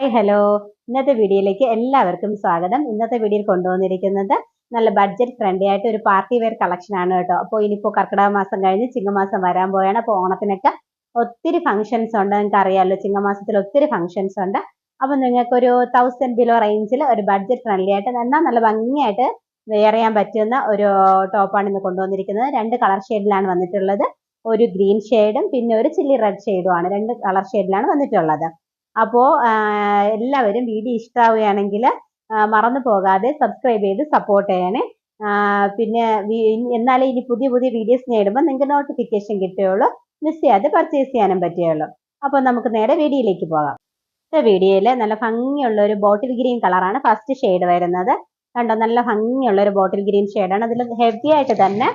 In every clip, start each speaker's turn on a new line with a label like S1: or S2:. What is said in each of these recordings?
S1: Hi hello ഇന്നത്തെ വീഡിയോയിലേക്ക് എല്ലാവർക്കും സ്വാഗതം. ഇന്നത്തെ വീഡിയോയിൽ കൊണ്ടുവന്നിരിക്കുന്നത് നല്ല ബഡ്ജറ്റ് ഫ്രണ്ട്ലി ആയിട്ട് ഒരു പാർട്ടി വെയർ കളക്ഷൻ ആണ് കേട്ടോ. അപ്പോൾ ഇനിയിപ്പോൾ കർക്കിടക മാസം കഴിഞ്ഞ് ചിങ്ങമാസം വരാൻ പോയാണ് അപ്പോൾ ഓണത്തിനൊക്കെ ഒത്തിരി ഫംഗ്ഷൻസ് ഉണ്ട്. നിങ്ങൾക്ക് അറിയാമല്ലോ ചിങ്ങമാസത്തിൽ ഒത്തിരി ഫംഗ്ഷൻസ് ഉണ്ട്. അപ്പോൾ നിങ്ങൾക്കൊരു തൗസൻഡ് ബിലോ റേഞ്ചിൽ ഒരു ബഡ്ജറ്റ് ഫ്രണ്ട്ലി ആയിട്ട് എന്നാൽ നല്ല ഭംഗിയായിട്ട് വെയർ ചെയ്യാൻ പറ്റുന്ന ഒരു ടോപ്പാണ് ഇന്ന് കൊണ്ടുവന്നിരിക്കുന്നത്. രണ്ട് കളർ ഷെയ്ഡിലാണ് വന്നിട്ടുള്ളത്. ഒരു ഗ്രീൻ ഷെയ്ഡും പിന്നെ ഒരു ചില്ലി റെഡ് ഷെയ്ഡും ആണ്. രണ്ട് കളർ ഷെയ്ഡിലാണ് വന്നിട്ടുള്ളത്. അപ്പോൾ എല്ലാവരും വീഡിയോ ഇഷ്ടമാവുകയാണെങ്കിൽ മറന്നു പോകാതെ സബ്സ്ക്രൈബ് ചെയ്ത് സപ്പോർട്ട് ചെയ്യണേ. പിന്നെ എന്നാലേ ഇനി പുതിയ പുതിയ വീഡിയോസ് നേടുമ്പോൾ നിങ്ങൾക്ക് നോട്ടിഫിക്കേഷൻ കിട്ടുകയുള്ളൂ. മിസ് ചെയ്യാതെ പർച്ചേസ് ചെയ്യാനും പറ്റുകയുള്ളൂ. അപ്പോൾ നമുക്ക് നേരെ വീഡിയോയിലേക്ക് പോകാം. ഈ വീഡിയോയിൽ നല്ല ഭംഗിയുള്ള ഒരു ബോട്ടിൽ ഗ്രീൻ കളറാണ് ഫസ്റ്റ് ഷെയ്ഡ് വരുന്നത്. കണ്ടോ? നല്ല ഭംഗിയുള്ള ഒരു ബോട്ടിൽ ഗ്രീൻ ഷെയ്ഡാണ് അതിൽ ഹെവി ആയിട്ട് തന്നെ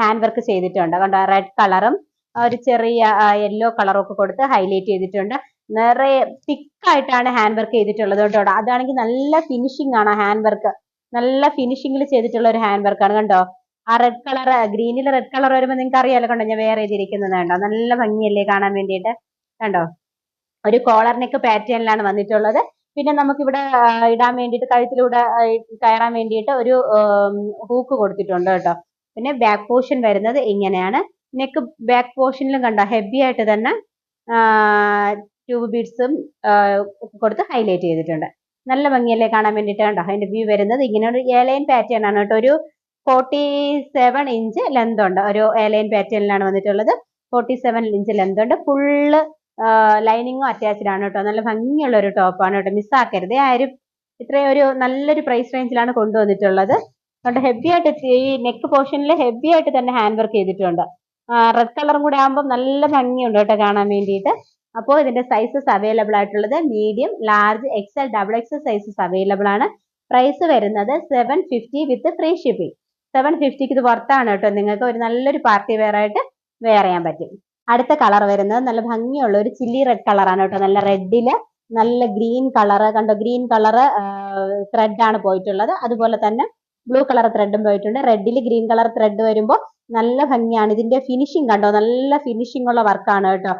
S1: ഹാൻഡ് വർക്ക് ചെയ്തിട്ടുണ്ട്. കണ്ടോ? റെഡ് കളറും ഒരു ചെറിയ യെല്ലോ കളറൊക്കെ കൊടുത്ത് ഹൈലൈറ്റ് ചെയ്തിട്ടുണ്ട്. നിറയെ തിക്കായിട്ടാണ് ഹാൻഡ് വർക്ക് ചെയ്തിട്ടുള്ളത് കേട്ടോ. അതാണെങ്കിൽ നല്ല ഫിനിഷിംഗ് ആണ് ഹാൻഡ് വർക്ക് നല്ല ഫിനിഷിംഗിൽ ചെയ്തിട്ടുള്ള ഒരു ഹാൻഡ് വർക്കാണ് കണ്ടോ? ആ റെഡ് കളർ ഗ്രീനിൽ റെഡ് കളർ വരുമ്പോൾ നിങ്ങൾക്ക് അറിയാലോ കണ്ടോ? ഞാൻ വേറെ ചെയ്തിരിക്കുന്നത് കണ്ടോ? നല്ല ഭംഗിയല്ലേ കാണാൻ വേണ്ടിയിട്ട്. കണ്ടോ? ഒരു കോളർ നെക്ക് പാറ്റേണിലാണ് വന്നിട്ടുള്ളത്. പിന്നെ നമുക്കിവിടെ ഇടാൻ വേണ്ടിയിട്ട് കഴുത്തിലൂടെ കയറാൻ വേണ്ടിയിട്ട് ഒരു ഹൂക്ക് കൊടുത്തിട്ടുണ്ട് കേട്ടോ. പിന്നെ ബാക്ക് പോർഷൻ വരുന്നത് ഇങ്ങനെയാണ്. നെക്ക് ബാക്ക് പോർഷനിലും കണ്ട? ഹെവി ആയിട്ട് തന്നെ ട്യൂബ് ബീഡ്സും കൊടുത്ത് ഹൈലൈറ്റ് ചെയ്തിട്ടുണ്ട്. നല്ല ഭംഗിയല്ലേ കാണാൻ വേണ്ടിയിട്ട് കണ്ടോ? അതിന്റെ വ്യൂ വരുന്നത് ഇങ്ങനെ ഒരു ഏലൈൻ പാറ്റേൺ ആണ് കേട്ടോ. ഒരു ഫോർട്ടി സെവൻ ഇഞ്ച് ലെന്ത് ഉണ്ട്. ഒരു ഏലൈൻ പാറ്റേണിലാണ് വന്നിട്ടുള്ളത്. ഫോർട്ടി സെവൻ ഇഞ്ച് ലെന്ത് ഉണ്ട് ഫുള്ള് ലൈനിങ്ങും അറ്റാച്ച്ഡ് ആണ് കേട്ടോ. നല്ല ഭംഗിയുള്ള ഒരു ടോപ്പാണ് കേട്ടോ. മിസ്സാക്കരുത് ആരും ഇത്രയും ഒരു നല്ലൊരു പ്രൈസ് റേഞ്ചിലാണ് കൊണ്ടുവന്നിട്ടുള്ളത്. കണ്ടോ ഹെവി ആയിട്ട് ഈ നെക്ക് പോർഷനിൽ ഹെവി ആയിട്ട് തന്നെ ഹാൻഡ് വർക്ക് ചെയ്തിട്ടുണ്ട്. റെഡ് കളറും കൂടെ ആകുമ്പോൾ നല്ല ഭംഗിയുണ്ട് കേട്ടോ കാണാൻ വേണ്ടിയിട്ട്. അപ്പോൾ ഇതിന്റെ സൈസസ് അവൈലബിൾ ആയിട്ടുള്ളത് medium large XL double XL sizes available ആണ്. പ്രൈസ് വരുന്നത് seven fifty with free shipping seven ഫിഫ്റ്റിക്ക് ഇത് പുറത്താണ് കേട്ടോ. നിങ്ങൾക്ക് ഒരു നല്ലൊരു പാർട്ടി വെയർ ആയിട്ട് വെയർ ചെയ്യാൻ പറ്റും. അടുത്ത കളർ വരുന്നത് നല്ല ഭംഗിയുള്ള ഒരു ചില്ലി റെഡ് കളറാണ് കേട്ടോ. നല്ല റെഡിൽ നല്ല ഗ്രീൻ കളർ കണ്ടോ? ഗ്രീൻ ത്രെഡ് ആണ് പോയിട്ടുള്ളത്. അതുപോലെ തന്നെ ബ്ലൂ കളർ ത്രെഡും പോയിട്ടുണ്ട്. റെഡിൽ ഗ്രീൻ കളർ ത്രെഡ് വരുമ്പോൾ നല്ല ഭംഗിയാണ്. ഇതിന്റെ ഫിനിഷിംഗ് കണ്ടോ? നല്ല ഫിനിഷിംഗ് ഉള്ള വർക്കാണ് കേട്ടോ.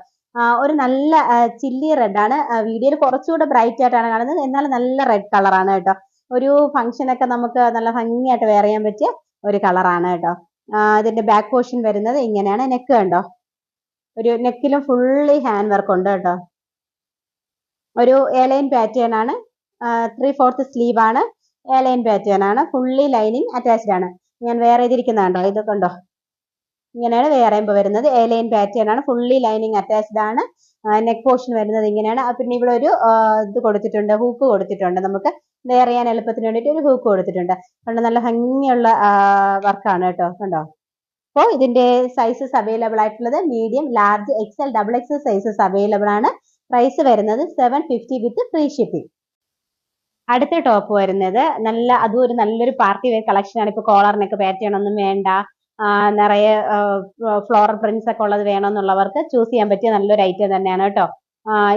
S1: ഒരു നല്ല ചില്ലി റെഡ് ആണ്. വീഡിയോയിൽ കുറച്ചുകൂടെ ബ്രൈറ്റ് ആയിട്ടാണ് കാണുന്നത്. എന്നാൽ നല്ല റെഡ് കളറാണ് കേട്ടോ. ഒരു ഫംഗ്ഷൻ ഒക്കെ നമുക്ക് നല്ല ഭംഗിയായിട്ട് വെയർ ചെയ്യാൻ പറ്റിയ ഒരു കളറാണ് കേട്ടോ. ഇതിന്റെ ബാക്ക് പോർഷൻ വരുന്നത് ഇങ്ങനെയാണ്. നെക്ക് കണ്ടോ? ഒരു നെക്കിലും ഫുള്ളി ഹാൻഡ് വർക്ക് ഉണ്ട് കേട്ടോ. ഒരു എലൈൻ പാറ്റേൺ ആണ്. ത്രീ ഫോർത്ത് സ്ലീവ് ആണ്. എലൈൻ പാറ്റേൺ ആണ്. ഫുള്ളി ലൈനിങ് അറ്റാച്ച്ഡ് ആണ്. ഞാൻ വേറെ ചെയ്തിരിക്കുന്ന കണ്ടോ ഇത് കണ്ടോ? ഇങ്ങനെയാണ് വേറെ വരുന്നത്. എലൈൻ പാറ്റേൺ ആണ്. ഫുള്ളി ലൈനിങ് അറ്റാച്ച്ഡ് ആണ്. നെക്ക് പോർഷൻ വരുന്നത് ഇങ്ങനെയാണ്. പിന്നെ ഇവിടെ ഒരു ഇത് കൊടുത്തിട്ടുണ്ട്. ഹൂക്ക് കൊടുത്തിട്ടുണ്ട്. നമുക്ക് വെയർ ചെയ്യാൻ എളുപ്പത്തിന് വേണ്ടിയിട്ട് ഒരു ഹൂക്ക് കൊടുത്തിട്ടുണ്ട്. കണ്ടോ? നല്ല ഭംഗിയുള്ള വർക്കാണ് കേട്ടോ. കണ്ടോ? അപ്പോൾ ഇതിന്റെ സൈസസ് അവൈലബിൾ ആയിട്ടുള്ളത് medium large XL double XL sizes available ആണ്. പ്രൈസ് വരുന്നത് seven fifty with free shipping അടുത്ത ടോപ്പ് വരുന്നത് നല്ല അതും ഒരു നല്ലൊരു പാർട്ടി വെയർ കളക്ഷൻ ആണ്. ഇപ്പൊ കോളറിനൊക്കെ പാറ്റേൺ ഒന്നും വേണ്ട. നിറയെ ഫ്ലോറൽ പ്രിന്റ്സ് ഒക്കെ ഉള്ളത് വേണമെന്നുള്ളവർക്ക് ചൂസ് ചെയ്യാൻ പറ്റിയ നല്ലൊരു ഐറ്റം തന്നെയാണ് കേട്ടോ.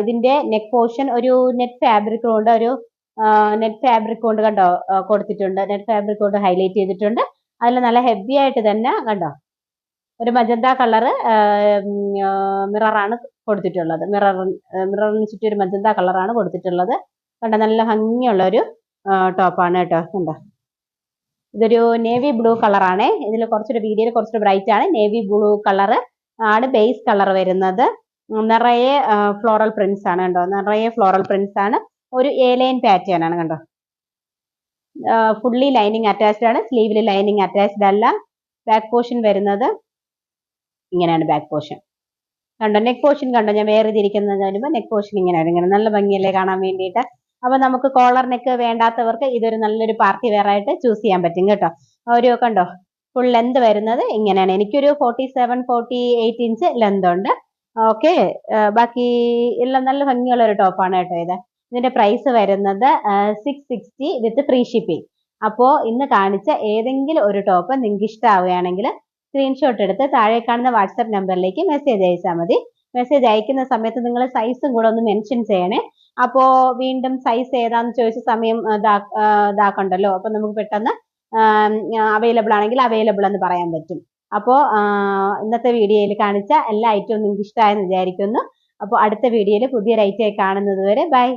S1: ഇതിന്റെ നെക്ക് പോർഷൻ ഒരു നെറ്റ് ഫാബ്രിക് കൊണ്ട് ഒരു നെറ്റ് ഫാബ്രിക് കൊണ്ട് കണ്ടോ കൊടുത്തിട്ടുണ്ട്. നെറ്റ് ഫാബ്രിക് കൊണ്ട് ഹൈലൈറ്റ് ചെയ്തിട്ടുണ്ട്. അതിൽ നല്ല ഹെവി ആയിട്ട് തന്നെ കണ്ടോ ഒരു മജന്ത കളറ് മിററാണ് കൊടുത്തിട്ടുള്ളത്. മിറർ മിററിന് ചുറ്റും ഒരു മജന്ത കളറാണ് കൊടുത്തിട്ടുള്ളത്. കണ്ടോ നല്ല ഭംഗിയുള്ള ഒരു ടോപ്പാണ് കേട്ടോ. കണ്ടോ? ഇതൊരു നേവി ബ്ലൂ കളറാണ് ഇതിൽ കുറച്ചൊരു വീഡിയോയിൽ കുറച്ചൊരു ബ്രൈറ്റ് ആണ്. നേവി ബ്ലൂ കളർ ആണ് ബേസ് കളർ വരുന്നത്. നിറയെ ഫ്ലോറൽ പ്രിന്റ്സ് ആണ് കണ്ടോ? നിറയെ ഫ്ലോറൽ പ്രിന്റ്സ് ആണ്. ഒരു എ ലൈൻ പാറ്റേൺ ആണ് കണ്ടോ? ഫുള്ളി ലൈനിങ് അറ്റാച്ച്ഡ് ആണ്. സ്ലീവിൽ ലൈനിങ് അറ്റാച്ച്ഡ് അല്ല. ബാക്ക് പോർഷൻ വരുന്നത് ഇങ്ങനെയാണ് ബാക്ക് പോർഷൻ കണ്ടോ? നെക്ക് പോർഷൻ കണ്ടോ? ഞാൻ വേറെ തിരിക്കുന്നത് വരുമ്പോൾ നെക്ക് പോർഷൻ ഇങ്ങനെയാണ്. ഇങ്ങനെ നല്ല ഭംഗിയല്ലേ കാണാൻ വേണ്ടിയിട്ട്? അപ്പൊ നമുക്ക് കോളർ നെക്ക് വേണ്ടാത്തവർക്ക് ഇതൊരു നല്ലൊരു പാർട്ടി വെയർ ആയിട്ട് ചൂസ് ചെയ്യാൻ പറ്റും കേട്ടോ. ഒരു കണ്ടോ ഫുൾ ലെന്ത് വരുന്നത് ഇങ്ങനെയാണ്. എനിക്കൊരു forty seven forty eight inch length ഉണ്ട് ഓക്കെ ബാക്കി എല്ലാം നല്ല ഭംഗിയുള്ള ഒരു ടോപ്പാണ് കേട്ടോ ഇത്. ഇതിന്റെ പ്രൈസ് വരുന്നത് six sixty with free shipping അപ്പോൾ ഇന്ന് കാണിച്ച ഏതെങ്കിലും ഒരു ടോപ്പ് നിങ്ങൾക്ക് ഇഷ്ടമാവുകയാണെങ്കിൽ സ്ക്രീൻഷോട്ട് എടുത്ത് താഴെ കാണുന്ന വാട്സപ്പ് നമ്പറിലേക്ക് മെസ്സേജ് അയച്ചാൽ മതി. മെസ്സേജ് അയക്കുന്ന സമയത്ത് നിങ്ങൾ സൈസും കൂടെ ഒന്ന് മെൻഷൻ ചെയ്യണേ. അപ്പോ വീണ്ടും സൈസ് ഏതാന്ന് ചോദിച്ച സമയം ഇതാക്കണ്ടല്ലോ. അപ്പൊ നമുക്ക് പെട്ടെന്ന് അവൈലബിൾ ആണെങ്കിൽ അവൈലബിൾ എന്ന് പറയാൻ പറ്റും. അപ്പോൾ ഇന്നത്തെ വീഡിയോയിൽ കാണിച്ച എല്ലാ ഐറ്റവും നിങ്ങൾക്ക് ഇഷ്ടമായെന്ന് വിചാരിക്കുന്നു. അപ്പോൾ അടുത്ത വീഡിയോയിൽ പുതിയൊരു റൈറ്റായി കാണുന്നത് വരെ ബൈ